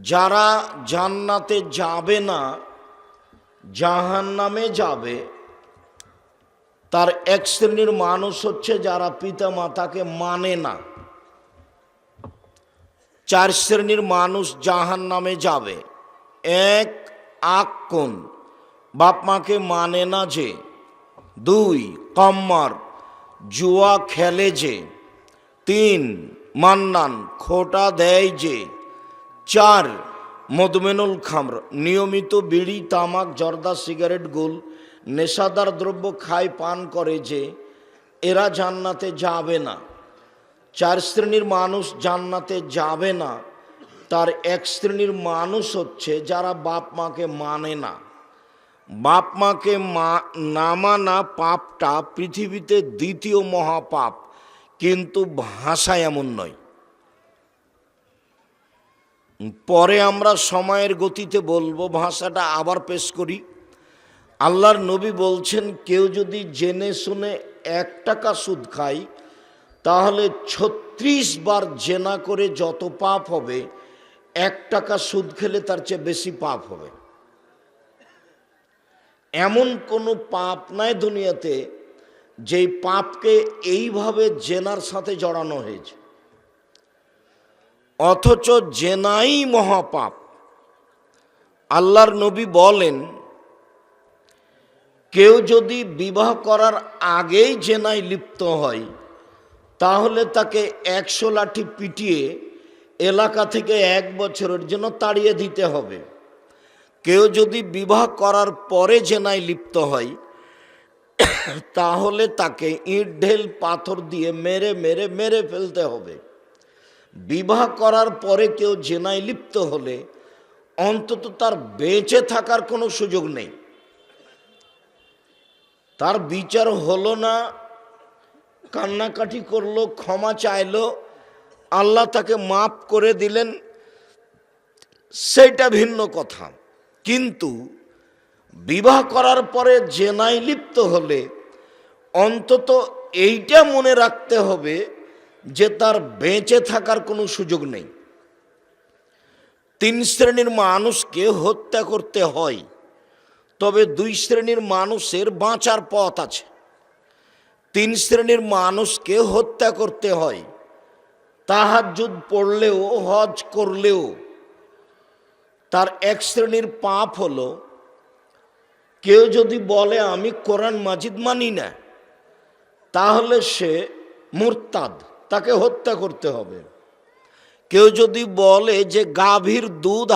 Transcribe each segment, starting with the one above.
যারা জান্নাতে যাবে না জাহান নামে যাবে, তার এক শ্রেণির মানুষ হচ্ছে যারা পিতা মাতাকে মানে না। চার শ্রেণির মানুষ জাহান নামে যাবে। এক আক্কন বাপ মাকে মানে না যে। দুই, কম্মার, জুয়া খেলে যে। তিন, মান্নান, খোটা দেয় যে। চার মদমেনুল খামর, নিয়মিত বিড়ি, তামাক, জর্দা, সিগারেট, গোল, নেশাদার দ্রব্য খায়, পান করে যে এরা জান্নাতে যাবে না। চার শ্রেণির মানুষ জান্নাতে যাবে না। তার এক শ্রেণির মানুষ হচ্ছে যারা বাপ মাকে মানে না। বাপ মাকে মা, না মানা পাপটা পৃথিবীতে দ্বিতীয় মহাপাপ, কিন্তু ভাষা এমন নয়। পরে আমরা সময়ের গতিতে বলব, ভাষাটা আবার পেশ করি। আল্লাহর নবী বলছেন, কেউ যদি জেনে শুনে এক টাকা সুদ খায়, তাহলে ছত্রিশ বার জেনা করে যত পাপ হবে, এক টাকা সুদ খেলে তার চেয়ে বেশি পাপ হবে। এমন কোনো পাপ নাই দুনিয়াতে, যেই পাপকে এইভাবে জেনার সাথে জড়ানো হয়েছে। অথচ জেনাই মহাপাপ। আল্লাহর নবী বলেন, কেউ যদি বিবাহ করার আগেই জেনায় লিপ্ত হয়, তাহলে তাকে একশো লাঠি পিটিয়ে এলাকা থেকে এক বছরের জন্য তাড়িয়ে দিতে হবে। কেউ যদি বিবাহ করার পরে জেনায় লিপ্ত হয়, তাহলে তাকে ইট, ঢেল, পাথর দিয়ে মেরে মেরে মেরে ফেলতে হবে। বিবাহ করার পরে কেউ জেনায় লিপ্ত হলে অন্তত তার বেঁচে থাকার কোনো সুযোগ নেই। তার বিচার হলো না, কান্নাকাটি করল, ক্ষমা চাইলো, আল্লাহ তাকে মাফ করে দিলেন। সেইটা ভিন্ন কথা। কিন্তু বিবাহ করার পরে জেনায় লিপ্ত হলে অন্তত এইটা মনে রাখতে হবে যে তার বেঁচে থাকার কোনো সুযোগ নেই। তিন শ্রেণির মানুষকে হত্যা করতে হয়, তবে দুই শ্রেণির মানুষের বাঁচার পথ আছে। তিন শ্রেণির মানুষকে হত্যা করতে হয় তাহাজুদ পড়লেও, হজ করলেও। তার এক শ্রেণির পাপ হলো, কেউ যদি বলে, আমি কোরআন মাজিদ মানি না, তাহলে সে মুরতাদ। তাকে হত্যা করতে হবে। কেউ যদি বলে যে গাভীর দুধ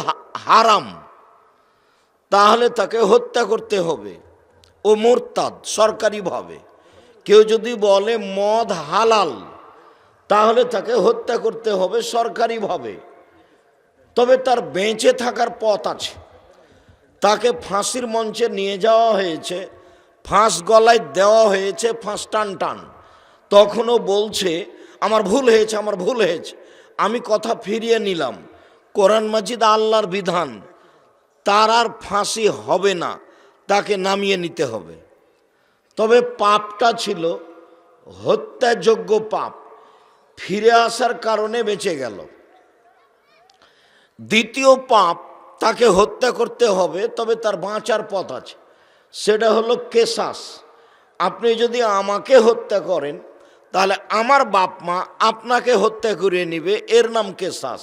হারাম, তাহলে তাকে হত্যা করতে হবে ও মোরতাদ, সরকারিভাবে। কেউ যদি বলে মদ হালাল, তাহলে তাকে হত্যা করতে হবে সরকারিভাবে। তবে তার বেঁচে থাকার পথ আছে। তাকে ফাঁসির মঞ্চে নিয়ে যাওয়া হয়েছে, ফাঁস গলায় দেওয়া হয়েছে, ফাঁস টান টান তখনও বলছে আমার ভুল হয়েছে, আমার ভুল হয়েছে। আমি কথা ফিরিয়ে নিলাম। কোরআন মাজিদ আল্লাহর বিধান। তার আর ফাঁসি হবে না, তাকে নামিয়ে নিতে হবে। তবে পাপটা ছিল হত্যাযোগ্য পাপ। ফিরে আসার কারণে বেঁচে গেল। দ্বিতীয় পাপ, তাকে হত্যা করতে হবে, তবে তার বাঁচার পথ আছে। সেটা হলো কেসাস আপনি যদি আমাকে হত্যা করেন তাহলে আমার বাপ মা আপনাকে হত্যা করে নিবে এর নাম কেসাস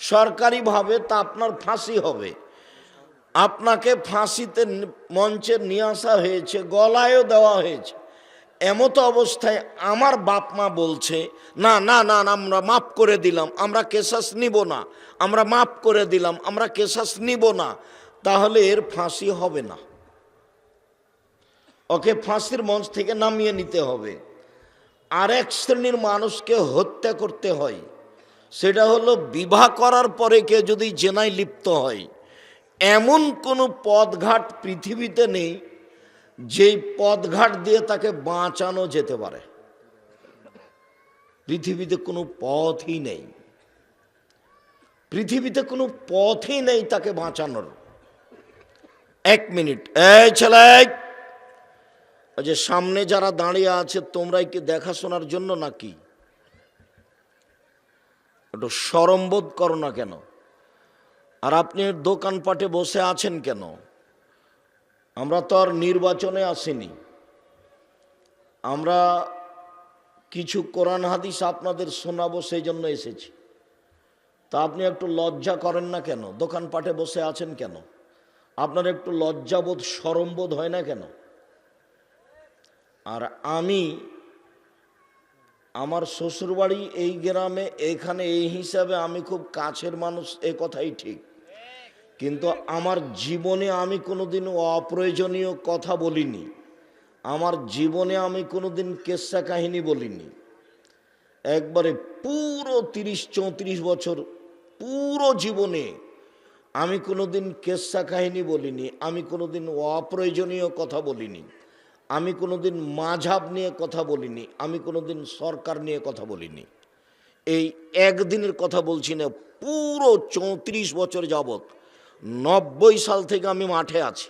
সরকারিভাবে তা আপনার ফাঁসি হবে। আপনাকে ফাঁসিতে মঞ্চে নিয়ে আসা হয়েছে গলায়ও দেওয়া হয়েছে। এমত অবস্থায় আমার বাপ মা বলছে না না না না, আমরা মাফ করে দিলাম আমরা কেসাস নিব না আমরা মাফ করে দিলাম আমরা কেসাস নিব না তাহলে এর ফাঁসি হবে না। ওকে ফাঁসির মঞ্চ থেকে নামিয়ে নিতে হবে। আর এক শ্রেণির মানুষকে হত্যা করতে হয়। সেটা হলো বিবাহ করার পরে কেউ যদি জেনায় লিপ্ত হয়। এমন কোনো পদঘাট পৃথিবীতে নেই, যেই পথঘাট দিয়ে তাকে বাঁচানো যেতে পারে। পৃথিবীতে কোনো পথই নেই। পৃথিবীতে কোনো পথই নেই তাকে বাঁচানোর। এক মিনিট। এই ছেলে যে সামনে যারা দাঁড়িয়ে আছে, তোমরাই কি দেখাশোনার জন্য নাকি? একটু সরম্বোধ করো না কেন? আর আপনি দোকানপাটে বসে আছেন কেন? আমরা তো আর নির্বাচনে আসিনি। আমরা কিছু কোরআন হাদিস আপনাদের শোনাবো, সেই জন্য এসেছি। তা আপনি একটু লজ্জা করেন না কেন? দোকানপাটে বসে আছেন কেন? আপনার একটু লজ্জাবোধ সরমবোধ হয় না কেন? আর আমি আমার শ্বশুরবাড়ি এই গ্রামে, এখানে এই হিসাবে আমি খুব কাছের মানুষ, এ কথাই ঠিক। কিন্তু আমার জীবনে আমি কোনোদিন অপ্রয়োজনীয় কথা বলিনি। আমার জীবনে আমি কোনোদিন কেসা কাহিনী বলিনি। একবারে পুরো তিরিশ, চৌত্রিশ বছর পুরো জীবনে আমি কোনোদিন কেসা কাহিনী বলিনি, আমি কোনোদিন অপ্রয়োজনীয় কথা বলিনি। আমি কোনোদিন মাঝাব নিয়ে কথা বলিনি, আমি কোনোদিন সরকার নিয়ে কথা বলিনি। এই একদিনের কথা বলছি না, পুরো চৌত্রিশ বছর যাবৎ, নব্বই সাল থেকে আমি মাঠে আছি।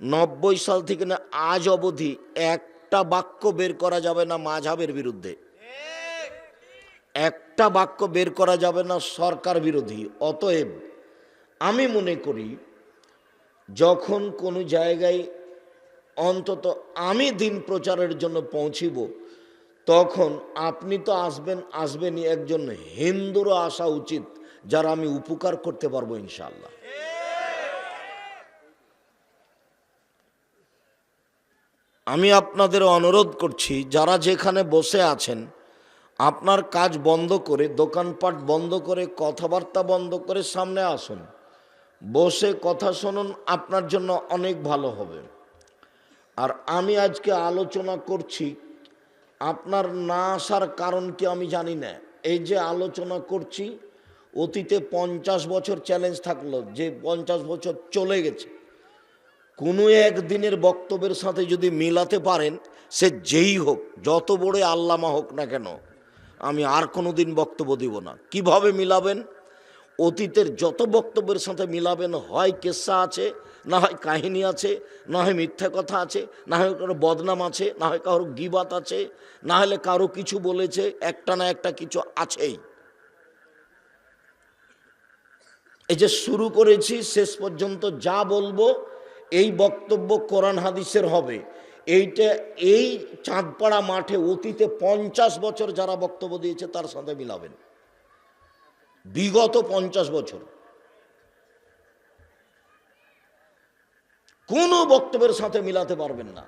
নব্বই সাল থেকে না, আজ অবধি একটা বাক্য বের করা যাবে না মাঝাবের বিরুদ্ধে। একটা বাক্য বের করা যাবে না সরকার বিরোধী। অতএব আমি মনে করি, যখন কোনো জায়গায় অন্তত আমি দিন প্রচারের জন্য পৌঁছিব, তখন আপনি তো আসবেন, আসবেনই একজন হিন্দুরও আসা উচিত, যারা আমি উপকার করতে পারব ইনশাল্লাহ আমি আপনাদের অনুরোধ করছি, যারা যেখানে বসে আছেন, আপনার কাজ বন্ধ করে, দোকানপাট বন্ধ করে, কথাবার্তা বন্ধ করে সামনে আসুন। বসে কথা শুনুন, আপনার জন্য অনেক ভালো হবে। আর আমি আজকে আলোচনা করছি, আপনার না আসার কারণ কি আমি জানি না। এই যে আলোচনা করছি, অতীতে পঞ্চাশ বছর চ্যালেঞ্জ থাকল, যে পঞ্চাশ বছর চলে গেছে। কোনো একদিনের বক্তব্যের সাথে যদি মিলাতে পারেন, সে যেই হোক, যত বড় আল্লামা হোক না কেন, আমি আর কোনো দিন বক্তব্য দিব না। কীভাবে মিলাবেন? অতীতের যত বক্তব্যের সাথে মিলাবেন, হয় কেসা আছে না হয় কাহিনী আছে, না হয় মিথ্যা কথা আছে, না হয় কারও বদনাম আছে, না হয় কারও গিবাত আছে, না হলে কারও কিছু বলেছে, একটা না একটা কিছু আছেই। এই যে শুরু করেছি, শেষ পর্যন্ত যা বলব, এই বক্তব্য কোরআন হাদিসের হবে। এইটা, এই চাঁদপাড়া মাঠে অতীতে পঞ্চাশ বছর যারা বক্তব্য দিয়েছে, তার সাথে মিলাবেন। বিগত পঞ্চাশ বছর। কোনো বক্তব্যের সাথে মিলাতে পারবেন না।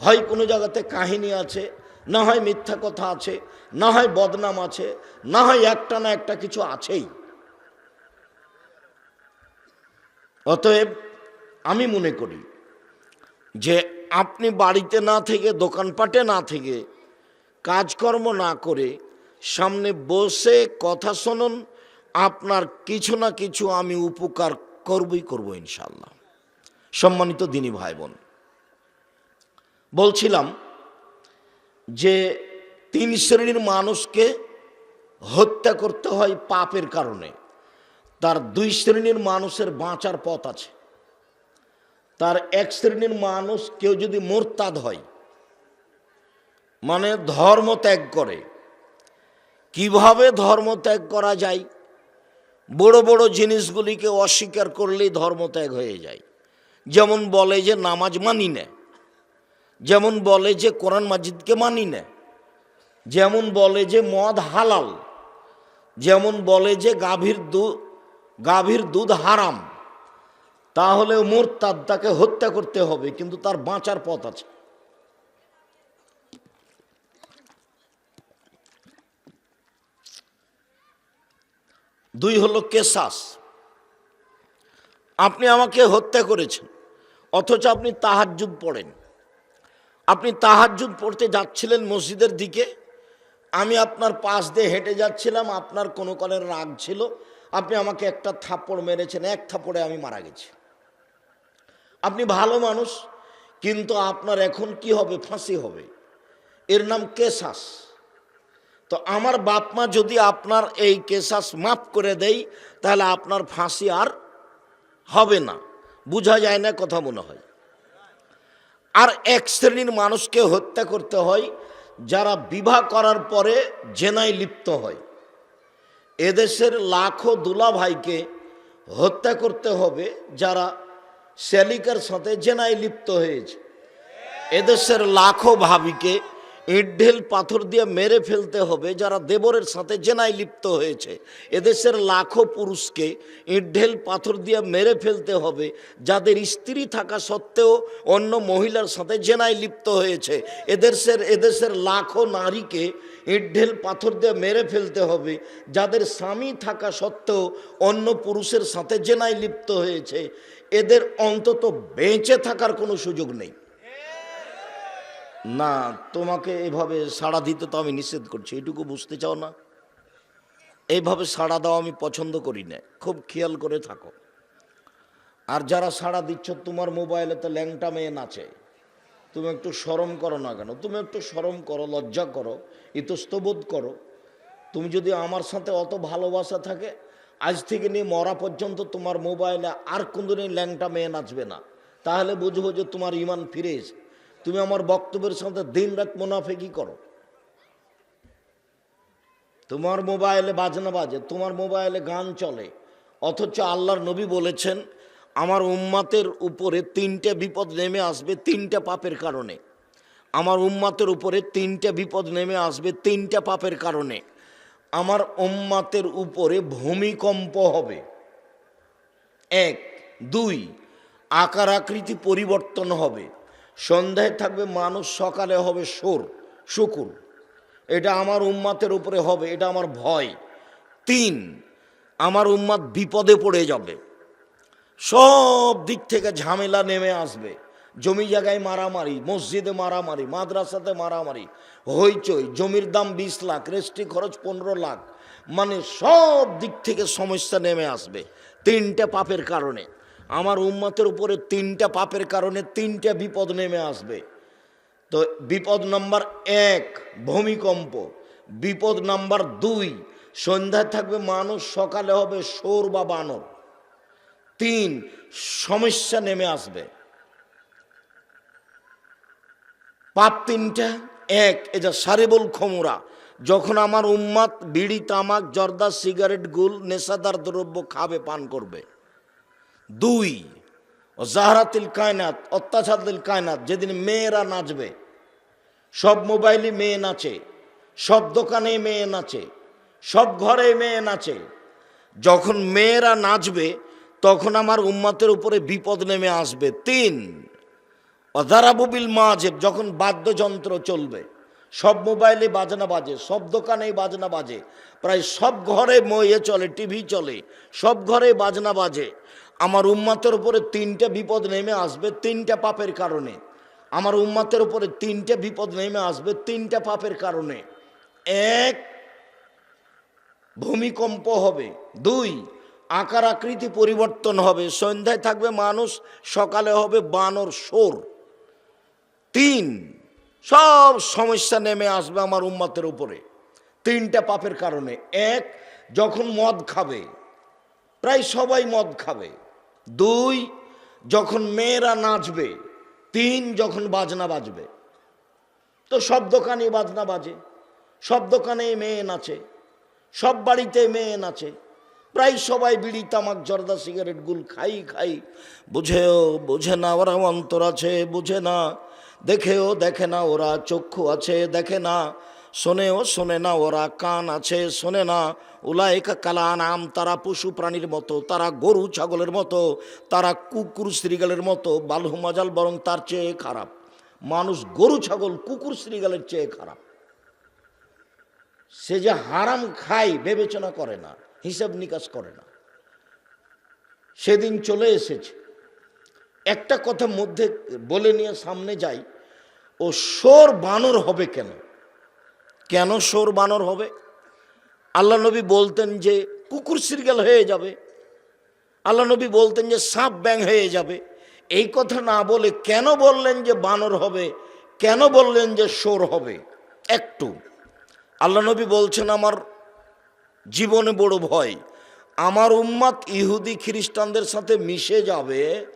হয় কোনো জায়গাতে কাহিনী আছে, না হয় মিথ্যা কথা আছে, না হয় বদনাম আছে, না হয় একটা না একটা কিছু আছেই। অতএব আমি মনে করি যে আপনি বাড়িতে না থেকে, দোকানপাটে না থেকে কাজকর্ম না করে সামনে বসে কথা শুনুন, আপনার কিছু না কিছু আমি উপকার করবই করব ইনশাল্লাহ সম্মানিত দিনী ভাই বোন বলছিলাম যে তিন শ্রেণির মানুষকে হত্যা করতে হয় পাপের কারণে। তার দুই শ্রেণির মানুষের বাঁচার পথ আছে। তার এক শ্রেণির মানুষ কেউ যদি মোরতাদ হয় মানে ধর্ম ত্যাগ করে। কীভাবে ধর্ম ত্যাগ করা যায়? বড় বড় জিনিসগুলিকে অস্বীকার করলেই ধর্ম ত্যাগ হয়ে যায়। যেমন বলে যে নামাজ মানি না, যেমন বলে যে কোরআন মাজিদকে মানি না, যেমন বলে যে মদ হালাল, যেমন বলে যে গাভীর দুধ গাভীর দুধ হারাম, তাহলে মোরতাদ তাকে হত্যা করতে হবে, কিন্তু তার বাঁচার পথ আছে। দুই হলো কেসাস। আপনি আমাকে হত্যা করেছেন। অথচ আপনি তাহাজ্জুদ পড়েন। আপনি তাহাজ্জুদ পড়তে যাচ্ছিলেন মসজিদের দিকে। আমি আপনার পাশ দিয়ে হেঁটে যাচ্ছিলাম, আপনার কোনো কলের রাগ ছিল। আপনি আমাকে একটা থাপ্পড় মেরেছেন, এক থাপ্পড়ে আমি মারা গেছি। আপনি ভালো মানুষ, কিন্তু আপনার এখন কি হবে? ফাঁসি হবে। এর নাম কেসাস তো আমার বাপ মা যদি আপনার এই কেসাস মাফ করে দেয় তাহলে আপনার ফাঁসি আর হবে না। বোঝা যায় না, কথা মনে হয়। আর এক শ্রেণির মানুষকে হত্যা করতে হয়, যারা বিবাহ করার পরে জেনায় লিপ্ত হয়। এদেশের লাখো দুলা ভাইকে হত্যা করতে হবে, যারা শ্যালিকার সাথে জেনায় লিপ্ত হয়েছে। এদেশের লাখো ভাবিকে ইট ঢেল পাথর দিয়ে মেরে ফেলতে হবে, যারা দেবরের সাথে জেনায় লিপ্ত হয়েছে। এদেশের লাখো পুরুষকে ইট ঢেল পাথর দিয়ে মেরে ফেলতে হবে, যাদের স্ত্রী থাকা সত্ত্বেও অন্য মহিলার সাথে জেনায় লিপ্ত হয়েছে। এদেশের এদেশের লাখো নারীকে ইট ঢেল পাথর দিয়ে মেরে ফেলতে হবে, যাদের স্বামী থাকা সত্ত্বেও অন্য পুরুষের সাথে জেনায় লিপ্ত হয়েছে। এদের অন্তত বেঁচে থাকার কোনো সুযোগ নেই। না, তোমাকে এভাবে সাড়া দিতে তো আমি নিষেধ করছি, এটুকু বুঝতে চাও না? এইভাবে সাড়া দেওয়া আমি পছন্দ করি না, খুব খেয়াল করে থাকো। আর যারা সাড়া দিচ্ছ, তোমার মোবাইলে তো ল্যাংটা মেয়ে নাচে। তুমি একটু সরম করো না কেন? তুমি একটু সরম করো, লজ্জা করো, ইতস্তবোধ করো। তুমি যদি আমার সাথে অত ভালোবাসা থাকে, আজ থেকে নিয়ে মরা পর্যন্ত তোমার মোবাইলে আর কোনদিনই ল্যাংটা মেয়ে নাচবে না। তাহলে বুঝব যে তোমার ইমান ফিরে এসে তুমি আমার বক্তব্যের সাথে দিন রাত মুনাফেকি করো। তোমার মোবাইলে বাজনা বাজে, তোমার মোবাইলে গান চলে, অথচ আল্লাহর নবী বলেছেন, আমার উম্মাতের উপরে তিনটে বিপদ নেমে আসবে তিনটে পাপের কারণে। আমার উম্মাতের উপরে তিনটে বিপদ নেমে আসবে তিনটে পাপের কারণে। আমার উম্মাতের উপরে ভূমিকম্প হবে। এক, দুই, আকার আকৃতি পরিবর্তন হবে। সন্ধ্যায় থাকবে মানুষ, সকালে হবে সোর শুকুর। এটা আমার উম্মাতের উপরে হবে, এটা আমার ভয়। তিন, আমার উম্মাত বিপদে পড়ে যাবে। সব দিক থেকে ঝামেলা নেমে আসবে। জমি জায়গায় মারামারি, মসজিদে মারামারি, মাদ্রাসাতে মারামারি, হইচই, জমির দাম বিশ লাখ, রেস্টি খরচ পনেরো লাখ। মানে সব দিক থেকে সমস্যা নেমে আসবে, তিনটে পাপের কারণে। আমার উম্মতের উপরে তিনটা পাপের কারণে তিনটা বিপদ নেমে আসবে। তো বিপদ নাম্বার এক, ভূমিকম্প। বিপদ নাম্বার দুই, সন্ধ্যায় থাকবে মানুষ, সকালে হবে সোর বা বানর। তিন, সমস্যা নেমে আসবে। পাপ তিনটা, এক এটা সারেবল খমুরা। যখন আমার উম্মাদ বিড়ি, তামাক, জর্দা, সিগারেট, গুল, নেশাদার দ্রব্য খাবে, পান করবে। দুই ও জাহরাতিল কায়নাত অত্যাচারিল কায়নাত, যেদিন মেয়েরা নাচবে, সব মোবাইলই মেয়ে নাচে, সব দোকানে মেয়ে নাচে, সব ঘরে মেয়ে নাচে। যখন মেয়েরা নাচবে, তখন আমার উম্মাতের উপরে বিপদ নেমে আসবে। তিন অধারাবুবিল মাঝে যখন বাদ্যযন্ত্র চলবে, সব মোবাইলে বাজনা বাজে, সব দোকানেই বাজনা বাজে, প্রায় সব ঘরে ময়ে চলে, টিভি চলে, সব ঘরে বাজনা বাজে। আমার উম্মাতের উপরে তিনটে বিপদ নেমে আসবে, তিনটা পাপের কারণে। আমার উম্মাতের উপরে তিনটে বিপদ নেমে আসবে, তিনটা পাপের কারণে। এক, ভূমিকম্প হবে। দুই, আকার আকৃতি পরিবর্তন হবে। সন্ধ্যায় থাকবে মানুষ, সকালে হবে বানর সোর তিন, সব সমস্যা নেমে আসবে আমার উম্মাতের উপরে। তিনটা পাপের কারণে। এক, যখন মদ খাবে, প্রায় সবাই মদ খাবে। দুই, যখন মেয়েরা নাচবে, তিন, যখন বাজনা বাজবে। তো সব দোকানে বাজনা বাজে, সব দোকানে মেয়ে নাচে, সব বাড়িতে মেয়ে নাচে। প্রায় সবাই বিড়ি, তামাক, জর্দা, সিগারেট, গুল খাই খাই। বুঝেও, বুঝে না ওরা অন্তর আছে, বুঝে না। দেখেও দেখে না ওরা চক্ষু আছে, দেখে না। শোনেও শোনে না ওরা, কান আছে শোনে না। উলায়কা কালা নাম তারা পশু প্রাণীর মতো, তারা গরু ছাগলের মতো, তারা কুকুর শ্রীগালের মতো, বালহু মাজাল বরং তার চেয়ে খারাপ। মানুষ গরু ছাগল, কুকুর শ্রীগালের চেয়ে খারাপ। সে যে হারাম খায় বিবেচনা করে না, হিসাব নিকাশ করে না। সেদিন চলে এসেছে। একটা কথা মধ্যে বলে নিয়ে সামনে যাই, ও সোর বানর হবে কেন? কেন সোর বানর হবে? আল্লাহ নবী বলতেন যে কুকুর সিরগাল হয়ে যাবে। আল্লাহ নবী বলতেন যে সাপ ব্যাং হয়ে যাবে। এই কথা না বলে কেন বললেন যে বানর হবে? কেন বললেন যে সোর হবে? একটু। আল্লাহ নবী বলছেন, আমার জীবনে বড় ভয়। আমার উম্মাত ইহুদি খ্রিস্টানদের সাথে মিশে যাবে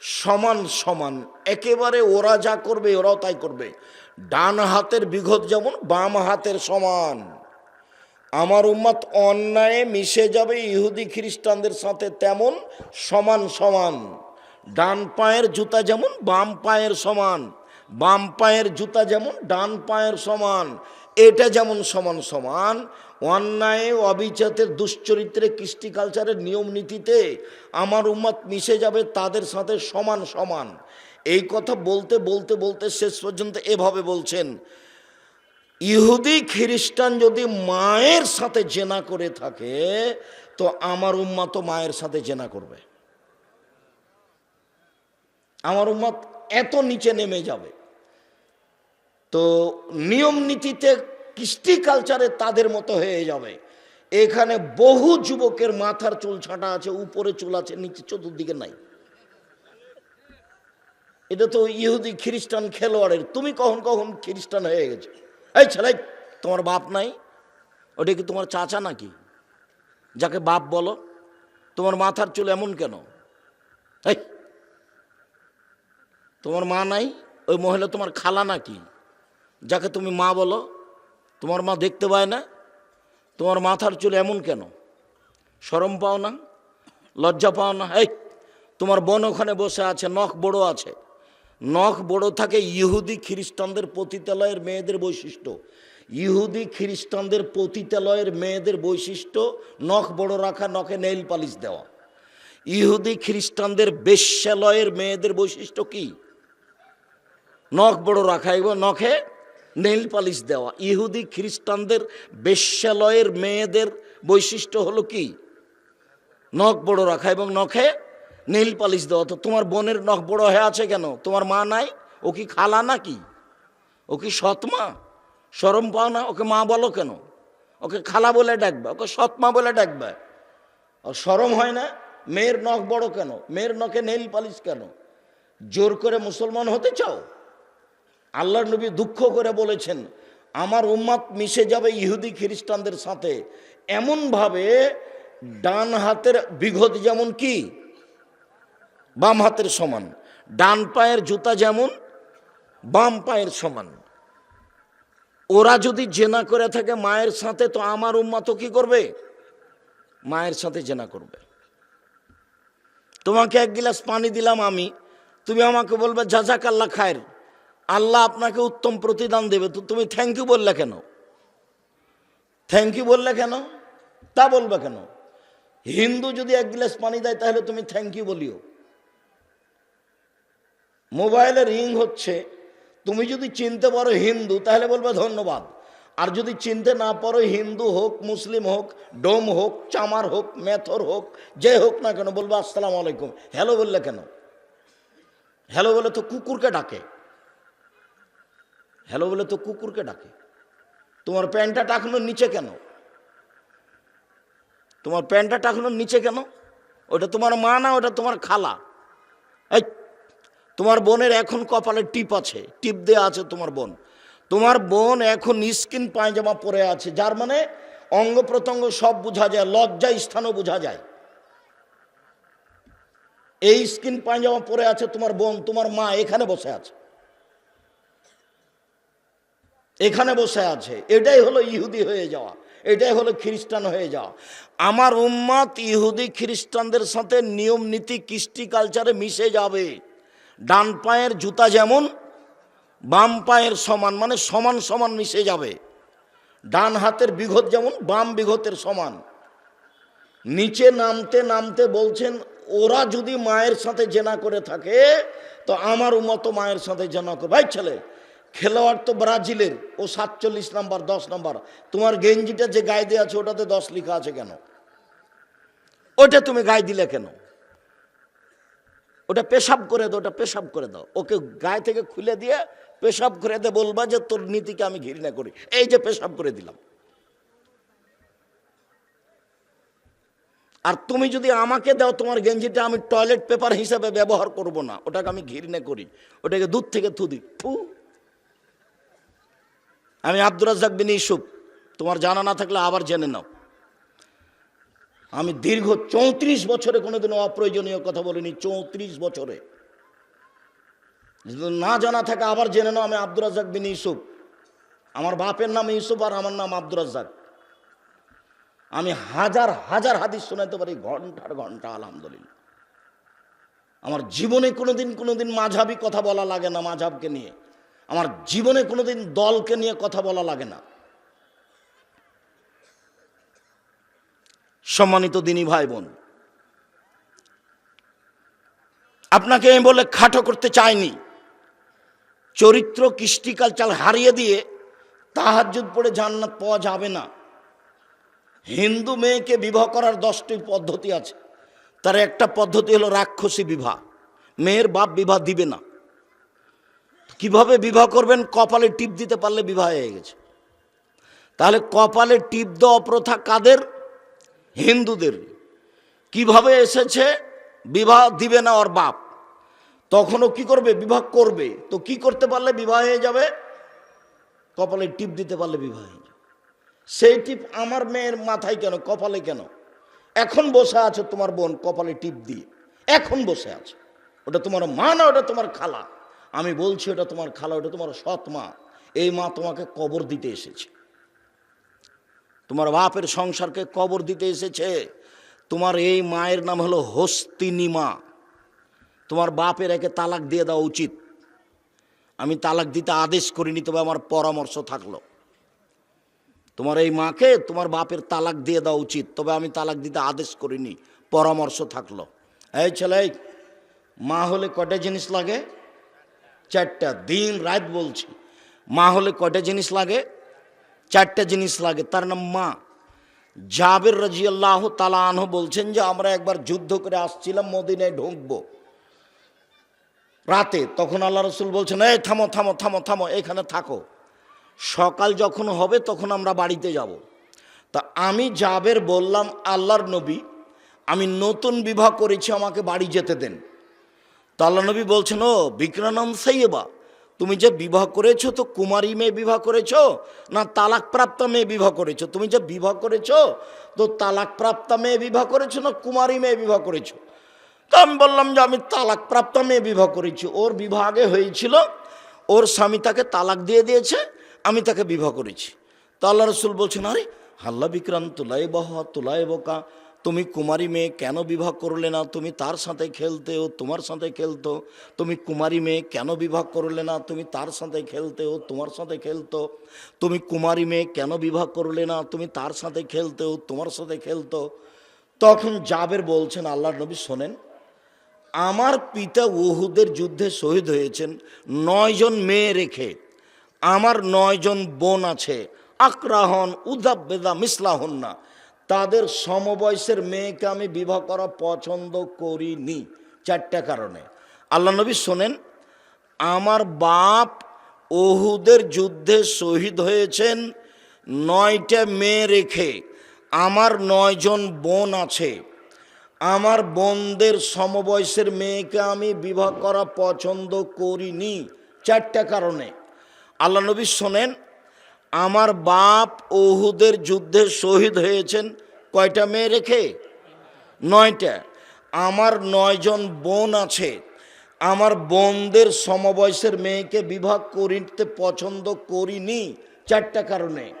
সমান সমান। একেবারে ওরা যা করবে, ওরাও তাই করবে। ডান হাতের বিঘত যেমন, বাম হাতের সমান। আমার উম্মাত অন্যায়ে মিশে যাবে ইহুদি খ্রিস্টানদের সাথে তেমন, সমান সমান। ডান পায়ের জুতা যেমন, বাম পায়ের সমান। বাম পায়ের জুতা যেমন, ডান পায়ের সমান। এটা যেমন, সমান সমান। অন্যায় অবিচাতের দুশ্চরিত্রে কৃষ্টি কালচারের নিয়ম নীতিতে আমার উম্মাত মিশে যাবে তাদের সাথে সমান সমান। এই কথা বলতে বলতে বলতে শেষ পর্যন্ত এভাবে বলছেন, ইহুদি খ্রিস্টান যদি মায়ের সাথে জেনা করে থাকে, তো আমার উম্মা তো মায়ের সাথে জেনা করবে। আমার উম্মত এত নিচে নেমে যাবে। তো নিয়ম নীতিতে কৃষ্টি কালচারে তাদের মতো হয়ে যাবে। এখানে বহু যুবকের মাথার চুল ছাঁটা আছে, উপরে চুল আছে, নিচে চতুর্দিকে নাই। এটা তো ইহুদি খ্রিস্টান খেলোয়াড়ের। তুমি কখন কখন খ্রিস্টান হয়ে গেছে? এই ছেলে, তোমার বাপ নাই? ওটা কি তোমার চাচা নাকি? যাকে বাপ বলো, তোমার মাথার চুল এমন কেন? তোমার মা নাই? ওই মহিলা তোমার খালা নাকি? যাকে তুমি মা বলো তোমার মা দেখতে পায় না? তোমার মাথার চুল এমন কেন? সরম পাও না? লজ্জা পাও না? এই, তোমার বোন ওখানে বসে আছে, নখ বড় আছে। নখ বড় থাকে ইহুদি খ্রিস্টানদের পতিতালয়ের মেয়েদের বৈশিষ্ট্য। ইহুদি খ্রিস্টানদের পতিতালয়ের মেয়েদের বৈশিষ্ট্য, নখ বড় রাখা, নখে নেইল পালিশ দেওয়া। ইহুদি খ্রিস্টানদের বেশ্যালয়ের মেয়েদের বৈশিষ্ট্য কি? নখ বড় রাখা এবং নখে নেইল পালিশ দেওয়া। ইহুদি খ্রিস্টানদের বেশ্যালয়ের মেয়েদের বৈশিষ্ট্য হলো কি? নখ বড় রাখা এবং নখে নীল পালিশ দেওয়া। তো তোমার বোনের নখ বড় হয়ে আছে কেন? তোমার মা নাই? ও কি খালা নাকি? ও কি সৎমা সরম পাও না? ওকে মা বলো কেন? ওকে খালা বলে ডাকবে, ওকে সৎমা বলে ডাকবে। আর সরম হয় না? মেয়ের নখ বড় কেন? মেয়ের নখে নেইল পালিশ কেন? জোর করে মুসলমান হতে চাও? আল্লাহর নবী দুঃখ করে বলেছেন, আমার উম্মাত মিশে যাবে ইহুদি খ্রিস্টানদের সাথে। এমনভাবে ডান হাতের বিঘত যেমন কি, বাম হাতের সমান। ডান পায়ের জুতা যেমন, বাম পায়ের সমান। ওরা যদি জেনা করে থাকে মায়ের সাথে, তো আমার উম্মা তো কি করবে? মায়ের সাথে জেনা করবে। তোমাকে এক গিলাস পানি দিলাম আমি, তুমি আমাকে বলবে জাজাক আল্লাহ খায়ের। আল্লাহ আপনাকে উত্তম প্রতিদান দেবে। তো তুমি থ্যাংক ইউ বললে কেন? থ্যাংক ইউ বললে কেন? তা বলবে কেন? হিন্দু যদি এক গ্লাস পানি দেয়, তাহলে তুমি থ্যাংক ইউ বলিও। মোবাইলে রিং হচ্ছে, তুমি যদি চিনতে পারো হিন্দু, তাহলে বলবে ধন্যবাদ। আর যদি চিনতে না পারো হিন্দু হোক, মুসলিম হোক, ডোম হোক, চামার হোক, মেথর হোক, যে হোক না কেন, বলবে আসসালামু আলাইকুম। হ্যালো বললে কেন? হ্যালো বলে তো কুকুরকে ডাকে। হ্যালো বলে তো কুকুরকে ডাকে। তোমার প্যান্টটা টাকানোর নিচে কেন? তোমার প্যান্টটা টাকানোর নিচে কেন? ওটা তোমার মা না, ওটা তোমার খালা? এই, তোমার বোনের এখন কপালে টিপ আছে, টিপ দেওয়া আছে তোমার বোন। তোমার বোন এখন স্কিন পায়জামা পরে আছে, যার মানে অঙ্গ প্রত্যঙ্গ সব বোঝা যায়, লজ্জা স্থানও বোঝা যায়। এই স্কিন পায়জামা পরে আছে তোমার বোন, তোমার মা এখানে বসে আছে। এখানে বসে আছে। এটাই হলো ইহুদি হয়ে যাওয়া। এটাই হলো খ্রিস্টান হয়ে যাওয়া। আমার উম্মাত ইহুদি খ্রিস্টানদের সাথে নিয়ম, নীতি, কৃষ্টি, কালচারে মিশে যাবে। ডান পায়ের জুতা যেমন, বাম পায়ের সমান মানে সমান সমান মিশে যাবে। ডান হাতের বিঘত যেমন, বাম বিঘতের সমান। নিচে নামতে নামতে বলছেন, ওরা যদি মায়ের সাথে জেনা করে থাকে, তো আমার মতো মায়ের সাথে জেনা করে ভাই ছেলে খেলোয়াড় তো ব্রাজিলের, ও সাতচল্লিশ নাম্বার, দশ নাম্বার। তোমার গেঞ্জিটা যে গায়ে দেওয়া আছে, ওটাতে দশ লেখা আছে কেন? ওটা তুমি গায়ে দিলে কেন? ওটা পেশাব করে দাও, ওটা পেশাব করে দাও। ওকে গায়ে থেকে খুলে দিয়ে পেশাব করে দে বলবা যে, তোর নীতিকে আমি ঘৃণা করি। এই যে পেশাব করে দিলাম। আর তুমি যদি আমাকে দাও, তোমার গেঞ্জিটা আমি টয়লেট পেপার হিসাবে ব্যবহার করব না। ওটাকে আমি ঘৃণা করি। ওটাকে দুধ থেকে থু দিই। থু আমি আব্দুর রাজ্জাক বিন ইসুফ তোমার জানা না থাকলে আবার জেনে নাও। আমি দীর্ঘ চৌত্রিশ বছরে কোনোদিনও অপ্রয়োজনীয় কথা বলিনি, চৌত্রিশ বছরে। না জানা থাকে আবার জেনে নাও, আমি আব্দুর রাজ্জাক বিন ইসুফ আমার বাপের নাম ইউসুফ আর আমার নাম আব্দুর রাজ্জাক। আমি হাজার হাজার হাদিস শোনাতে পারি, ঘণ্টার ঘণ্টা, আলহামদুলিল্লাহ। আমার জীবনে কোনোদিন কোনোদিন মাঝাবি কথা বলা লাগে না মাঝাবকে নিয়ে। আমার জীবনে কোনোদিন দলকে নিয়ে কথা বলা লাগে না। সম্মানিত দিনী ভাই বোন আপনাকে আমি বলে খাটো করতে চাইনি। চরিত্র কৃষ্টিকাল চাল হারিয়ে দিয়ে তাহাজুদ পড়ে জান্নাত পাওয়া যাবে না। হিন্দু মেয়েকে বিবাহ করার দশটি পদ্ধতি আছে। তার একটা পদ্ধতি হলো রাক্ষসী বিবাহ। মেয়ের বাপ বিবাহ দিবে না। কীভাবে বিবাহ করবেন? কপালে টিপ দিতে পারলে বিবাহ হয়ে গেছে। তাহলে কপালে টিপ দেওয়া প্রথা কাদের? হিন্দুদের। কীভাবে এসেছে? বিবাহ দিবে না ওর বাপ। তখনও কি করবে? বিবাহ করবে। তো কি করতে পারলে বিবাহ হয়ে যাবে? কপালে টিপ দিতে পারলে বিবাহ হয়ে যাবে। সেই টিপ আমার মেয়ের মাথায় কেন? কপালে কেন? এখন বসে আছে তোমার বোন, কপালে টিপ দিয়ে। এখন বসে আছে। ওটা তোমার মা না? ওটা তোমার খালা? আমি বলছি, ওটা তোমার খালা, ওটা তোমার সৎ মা। এই মা তোমাকে কবর দিতে এসেছে। তোমার বাপের সংসারকে কবর দিতে এসেছে। তোমার এই মায়ের নাম হলো হস্তিনী মা তোমার বাপের একে তালাক দিয়ে দেওয়া উচিত। আমি তালাক দিতে আদেশ করিনি, তবে আমার পরামর্শ থাকল। তোমার এই মাকে তোমার বাপের তালাক দিয়ে দেওয়া উচিত, তবে আমি তালাক দিতে আদেশ করিনি, পরামর্শ থাকল। এই ছেলে মা হলে কটা জিনিস লাগে? চারটা দিন রাত বলছি। মা হলে কটা জিনিস লাগে? চারটা জিনিস লাগে। তার নাম মা। জাবের রাজিয়াল্লাহ তালা আনহ বলছেন যে, আমরা একবার যুদ্ধ করে আসছিলাম, মদিনায় ঢুকবো। রাতে তখন আল্লাহ রসুল বলছেন, এই থামো থামো থামো থামো, এখানে থাকো। সকাল যখন হবে তখন আমরা বাড়িতে যাব। তা আমি জাবের বললাম, আল্লাহর নবী, আমি নতুন বিবাহ করেছি, আমাকে বাড়ি যেতে দেন। তা আল্লাহ নবী বলছেন, ও বিক্রানম সাইয়েবা তুমি যে বিবাহ করেছ, তো কুমারী মেয়ে বিবাহ করেছ, না তালাকপ্রাপ্ত মেয়ে বিবাহ করেছ? তুমি যে বিবাহ করেছ, তো তালাকপ্রাপ্ত মেয়ে বিবাহ করেছ, না কুমারী মেয়ে বিবাহ করেছ? তো আমি বললাম যে, আমি তালাকপ্রাপ্ত মেয়ে বিবাহ করেছি। ওর বিবাহ আগে হয়েছিল, ওর স্বামী তাকে তালাক দিয়ে দিয়েছে, আমি তাকে বিবাহ করেছি। তো আল্লাহ রসুল বলছেন, আরে, হাল্লা বিক্রাম তুলাই বহ তুলাই বোকা তুমি কুমারী মেয়ে কেন বিবাহ করলে না? তুমি তার সাথে খেলতে ও তোমার সাথে খেলতো। তুমি কুমারী মেয়ে কেন বিবাহ করলে না? তুমি তার সাথে খেলতে ও তোমার সাথে খেলতো। তুমি কুমারী মেয়ে কেন বিবাহ করলে না? তুমি তার সাথে খেলতে ও তোমার সাথে খেলতো। তখন জাবের বলছেন আল্লাহ নবী শোনেন, আমার পিতা ওহুদের যুদ্ধে শহীদ হয়েছেন নয়জন মেয়ে রেখে। আমার নয়জন বোন আছে। আকরাহন, উদাব্বেদা মিসলাহন না তাদের সমবয়সের মেয়েকে আমি বিবাহ করা পছন্দ করিনি। চারটা কারণে। আল্লাহ নবী শোনেন, আমার বাপ ওহুদের যুদ্ধে শহীদ হয়েছেন, নয়টা মেয়ে রেখে। আমার নয়জন বোন আছে। আমার বোনদের সমবয়সের মেয়েকে আমি বিবাহ করা পছন্দ করিনি। চারটা কারণে। আল্লাহ নবী শোনেন আমার বাপ ওহুদের যুদ্ধে শহীদ হয়েছেন। কয়টা মেয়ে রেখে? নয়টা। আমার নয়জন বোন আছে। আমার বোনদের সমবয়সের মেয়েকে বিবাহ করিতে পছন্দ করিনি, চারটা কারণে।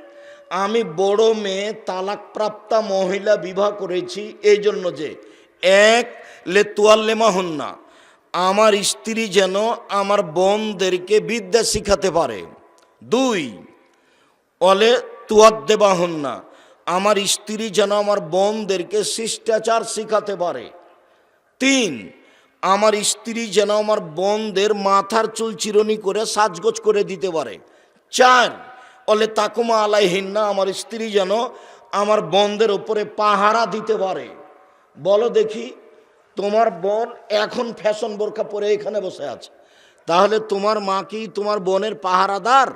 আমি বড় মেয়ে, তালাকপ্রাপ্তা মহিলা বিবাহ করেছি এই জন্য যে। এক, লে তুয়াল্লেমা হন না আমার স্ত্রী যেন আমার বোনদেরকে বিদ্যা শিখাতে পারে। দুই অলে তুয়াদ দেবা হন না আমার স্ত্রী যেন আমার বোনদেরকে শিষ্টাচার শিখাতে পারে। তিন, আমার স্ত্রী যেন আমার বোনদের মাথার চুল চিরনি করে সাজগোজ করে দিতে পারে। চার, অলে তাকুমা আলাইহিন্না, আমার স্ত্রী যেন আমার বোনদের ওপরে পাহারা দিতে পারে। বলো দেখি, তোমার বোন এখন ফ্যাশন বোরখা পরে এখানে বসে আছে। তাহলে তোমার মা কি তোমার বোনের পাহারাদার?